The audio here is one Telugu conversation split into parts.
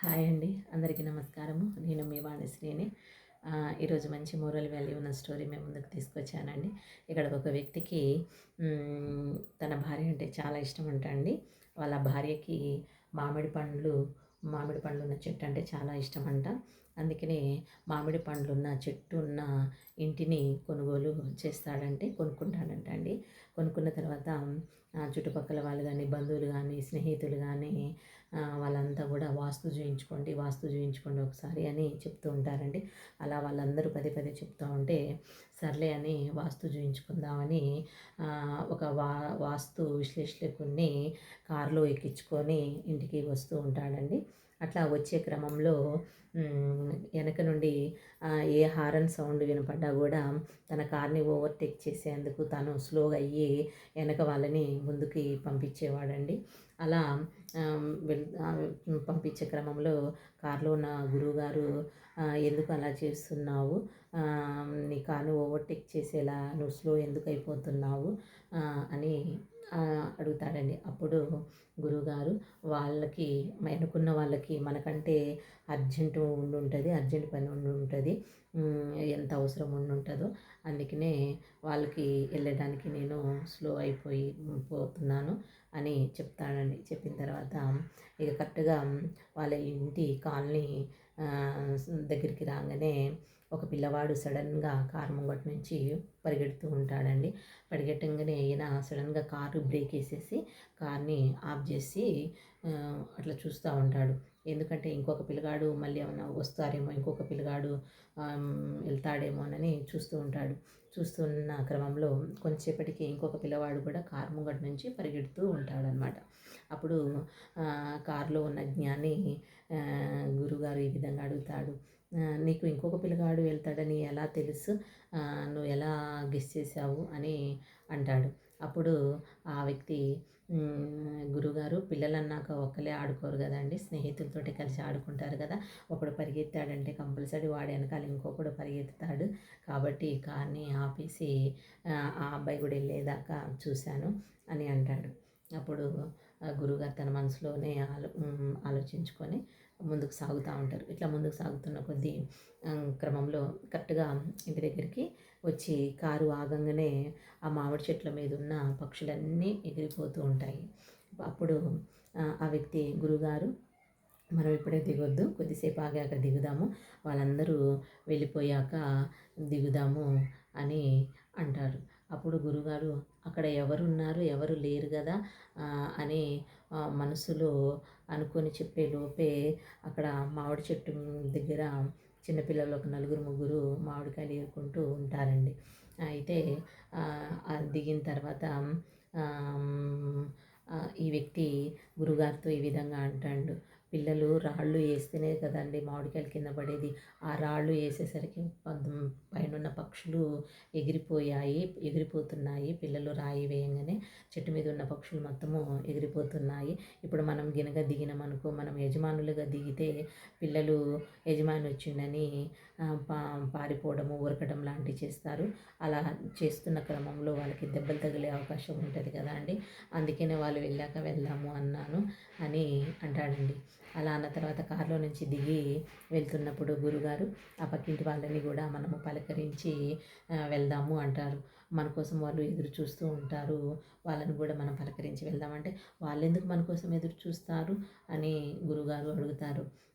హాయ్ అండి. అందరికీ నమస్కారము. నేను మీ వాణిశ్రీని ఈరోజు మంచి మోరల్ వాల్యూ ఉన్న స్టోరీ మేము ముందుకు తీసుకొచ్చానండి. ఇక్కడ ఒక వ్యక్తికి తన భార్య అంటే చాలా ఇష్టం అంట అండి వాళ్ళ భార్యకి మామిడి పండ్లు మామిడి పండ్లు ఉన్న చెట్టు అంటే చాలా ఇష్టం అంట. అందుకనే మామిడి పండ్లు ఉన్న చెట్టు ఉన్న ఇంటిని కొనుగోలు చేస్తాడంటే కొనుక్కుంటాడంట అండి కొనుక్కున్న తర్వాత చుట్టుపక్కల వాళ్ళు కానీ బంధువులు కానీ స్నేహితులు కానీ వాళ్ళంతా కూడా వాస్తు చూయించుకోండి వాస్తు చూయించుకోండి ఒకసారి అని చెప్తూ ఉంటారండి. అలా వాళ్ళందరూ పదే పదే చెప్తూ ఉంటే సర్లే అని వాస్తు చూయించుకుందామని ఒక వా వాస్తు విశ్లేషకుడిని కారులో ఎక్కించుకొని ఇంటికి వస్తూ ఉంటాడండి. అట్లా వచ్చే క్రమంలో వెనక నుండి ఏ హారన్ సౌండ్ వినపడ్డా కూడా తన కార్ని ఓవర్టేక్ చేసేందుకు తను స్లోగా అయ్యి వెనక వాళ్ళని ముందుకి పంపించేవాడండి. అలా పంపించే క్రమంలో కారులో ఉన్న గురువుగారు ఎందుకు అలా చేస్తున్నావు? నీ కార్ని ఓవర్టేక్ చేసేలా నువ్వు స్లో ఎందుకు అయిపోతున్నావు? అని అడుగుతాడండి. అప్పుడు గురువుగారు వాళ్ళకి వెనుకున్న వాళ్ళకి మనకంటే అర్జెంటు ఉండి ఉంటుంది అర్జెంట్ పని ఉండి ఉంటుంది ఎంత అవసరం ఉండి ఉంటుందో అందుకనే వాళ్ళకి వెళ్ళడానికి నేను స్లో అయిపోయి పోతున్నాను అని చెప్తాడండి. చెప్పిన తర్వాత ఇక కరెక్ట్గా వాళ్ళ ఇంటి కాలనీ దగ్గరికి రాగానే ఒక పిల్లవాడు సడన్గా కారు ముంగట నుంచి పరిగెడుతూ ఉంటాడండి. పరిగెట్టంగానే ఈయన సడన్గా కారు బ్రేక్ వేసేసి కార్ని ఆఫ్ చేసి అట్లా చూస్తూ ఉంటాడు. ఎందుకంటే ఇంకొక పిల్లగాడు మళ్ళీ ఏమైనా వస్తారేమో ఇంకొక పిల్లగాడు వెళ్తాడేమో వెళ్తాడేమోనని చూస్తూ ఉంటాడు. చూస్తున్న క్రమంలో కొంతసేపటికి ఇంకొక పిల్లవాడు కూడా కారు ముంగట నుంచి పరిగెడుతూ ఉంటాడనమాట. అప్పుడు కారులో ఉన్న జ్ఞాని గురుగారు ఈ విధంగా అడుగుతాడు. నీకు ఇంకొక పిల్లగాడు వెళ్తాడని ఎలా తెలుసు? నువ్వు ఎలా గెస్ చేసావు అని అంటాడు. అప్పుడు ఆ వ్యక్తి "మ్, గురుగారు పిల్లలన్నాక ఒక్కలే ఆడుకోరు కదండి స్నేహితులతోటి కలిసి ఆడుకుంటారు కదా. ఒకడు పరిగెత్తాడంటే కంపల్సరీ వాడి వెనకాల ఇంకొకడు పరిగెత్తుతాడు. కాబట్టి కార్ని ఆపేసి ఆ అబ్బాయి కూడా వెళ్ళేదాకా చూశాను అని అంటాడు. అప్పుడు గురువుగారు గురుగారు తన మనసులోనే ఆలో ఆలోచించుకొని ముందుకు సాగుతూ ఉంటారు. ఇట్లా ముందుకు సాగుతున్న కొద్దీ క్రమంలో కరెక్ట్గా ఇంటి దగ్గరికి వచ్చి కారు ఆగంగానే ఆ మామిడి చెట్ల మీద ఉన్న పక్షులన్నీ ఎగిరిపోతూ ఉంటాయి. అప్పుడు ఆ వ్యక్తి గురుగారు మనం ఇప్పుడే దిగొద్దు కొద్దిసేపు ఆగాక దిగుదాము వాళ్ళందరూ వెళ్ళిపోయాక దిగుదాము అని అంటారు. అప్పుడు గురుగారు అక్కడ ఎవరున్నారు? ఎవరు లేరు కదా అని మనసులో అనుకొని చెప్పే లోపే అక్కడ మామిడి చెట్టు దగ్గర చిన్నపిల్లలు ఒక నలుగురు ముగ్గురు మామిడికాయలు ఏరుకుంటూ ఉంటారండి. అయితే దిగిన తర్వాత ఈ వ్యక్తి గురుగారితో ఈ విధంగా అంటాడు. పిల్లలు రాళ్ళు వేస్తేనే కదండి మామిడికాయలు కింద పడేది. ఆ రాళ్ళు వేసేసరికి పైన పైనున్న పక్షులు ఎగిరిపోయాయి ఎగిరిపోతున్నాయి. పిల్లలు రాయి వేయంగానే చెట్టు మీద ఉన్న పక్షులు మొత్తము ఎగిరిపోతున్నాయి. ఇప్పుడు మనం గినక దిగినామనుకో మనం యజమానులుగా దిగితే పిల్లలు యజమాని వచ్చిండని పా పారిపోవడము ఉరకడం లాంటివి చేస్తారు. అలా చేస్తున్న క్రమంలో వాళ్ళకి దెబ్బలు తగిలే అవకాశం ఉంటుంది కదా అండి. అందుకనే వాళ్ళు వెళ్ళాక వెళ్దాము అన్నాను. అని అంటాడండి. అలా అన్న తర్వాత కారులో నుంచి దిగి వెళ్తున్నప్పుడు గురుగారు ఆ పక్కింటి వాళ్ళని కూడా మనము పలకరించి వెళ్దాము అంటారు. మన కోసం వాళ్ళు ఎదురు చూస్తూ ఉంటారు. వాళ్ళని కూడా మనం పలకరించి వెళ్దామంటే వాళ్ళు ఎందుకు మన కోసం ఎదురు చూస్తారు అని గురుగారు అడుగుతారు.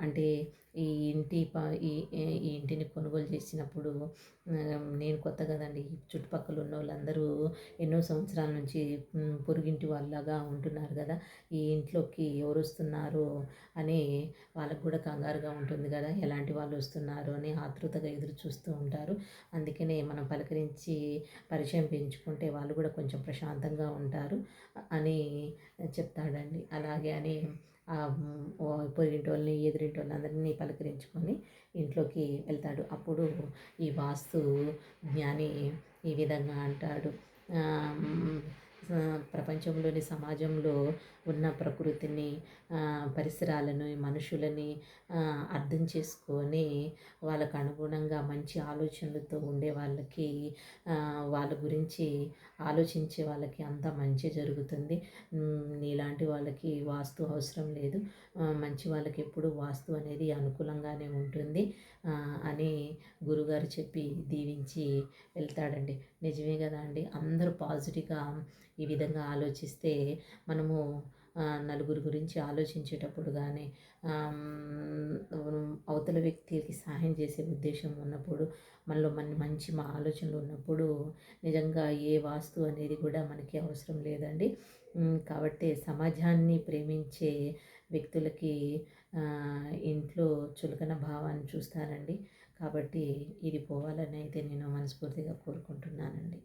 అంటే ఈ ఇంటి ఈ ఈ ఇంటిని కొనుగోలు చేసినప్పుడు నేను కొత్త కదండి చుట్టుపక్కల ఉన్న వాళ్ళందరూ ఎన్నో సంవత్సరాల నుంచి పొరుగింటి వాళ్ళగా ఉంటున్నారు కదా. ఈ ఇంట్లోకి ఎవరు వస్తున్నారు అని వాళ్ళకు కూడా కంగారుగా ఉంటుంది కదా. ఎలాంటి వాళ్ళు వస్తున్నారు అని ఆతృతగా ఎదురు చూస్తూ ఉంటారు. అందుకనే మనం పలకరించి పరిచయం పెంచుకుంటే వాళ్ళు కూడా కొంచెం ప్రశాంతంగా ఉంటారు అని చెప్తాడండి. అలాగే అని ఆ వాళ్ళని ఎదురింటి వాళ్ళని అందరినీ పలకరించుకొని ఇంట్లోకి వెళ్తాడు. అప్పుడు ఈ వాస్తు జ్ఞాని ఈ విధంగా అంటాడు. ప్రపంచంలోని సమాజంలో ఉన్న ప్రకృతిని పరిసరాలను మనుషులని అర్థం చేసుకొని వాళ్ళకు అనుగుణంగా మంచి ఆలోచనలతో ఉండే వాళ్ళకి వాళ్ళ గురించి ఆలోచించే వాళ్ళకి అంతా మంచి జరుగుతుంది. నీలాంటి వాళ్ళకి వాస్తు అవసరం లేదు. మంచి వాళ్ళకి ఎప్పుడు వాస్తు అనేది అనుకూలంగానే ఉంటుంది అని గురుగారు చెప్పి దీవించి వెళ్తాడండి. నిజమే కదా అండి? అందరూ పాజిటివ్గా ఈ విధంగా ఆలోచిస్తే మనము నలుగురు గురించి ఆలోచించేటప్పుడు కానీ అవతల వ్యక్తికి సహాయం చేసే ఉద్దేశం ఉన్నప్పుడు మనలో మన మంచి మా ఆలోచనలు ఉన్నప్పుడు నిజంగా ఏ వాస్తు అనేది కూడా మనకి అవసరం లేదండి. కాబట్టి సమాజాన్ని ప్రేమించే వ్యక్తులకి ఇంట్లో చులకన భావాన్ని చూస్తారండి కాబట్టి ఇది పోవాలని అయితే నేను మనస్ఫూర్తిగా కోరుకుంటున్నానండి.